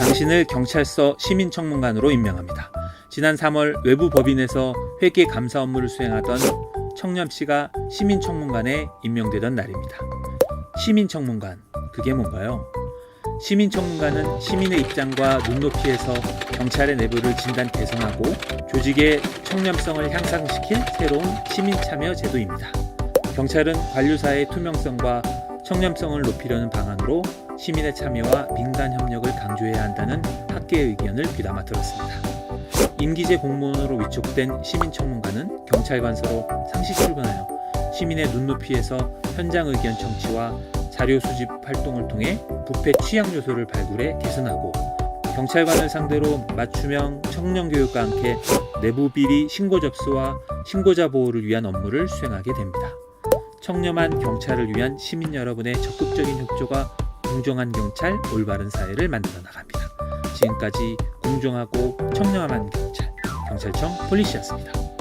당신을 경찰서 시민청문관으로 임명합니다. 지난 3월 외부 법인에서 회계 감사 업무를 수행하던 청렴 씨가 시민청문관에 임명되던 날입니다. 시민청문관, 그게 뭔가요? 시민청문관은 시민의 입장과 눈높이에서 경찰의 내부를 진단 개선하고 조직의 청렴성을 향상시킬 새로운 시민 참여 제도입니다. 경찰은 관료사의 투명성과 청렴성을 높이려는 방안으로 시민의 참여와 민간 협력을 강조해야 한다는 학계의 의견을 귀담아 들었습니다. 임기제 공무원으로 위촉된 시민청문관은 경찰관서로 상시 출근하여 시민의 눈높이에서 현장 의견 청취와 자료 수집 활동을 통해 부패 취약 요소를 발굴해 개선하고 경찰관을 상대로 맞춤형 청년 교육과 함께 내부 비리 신고 접수와 신고자 보호를 위한 업무를 수행하게 됩니다. 청렴한 경찰을 위한 시민 여러분의 적극적인 협조가 공정한 경찰, 올바른 사회를 만들어 나갑니다. 지금까지 공정하고 청렴한 경찰, 경찰청 폴리시였습니다.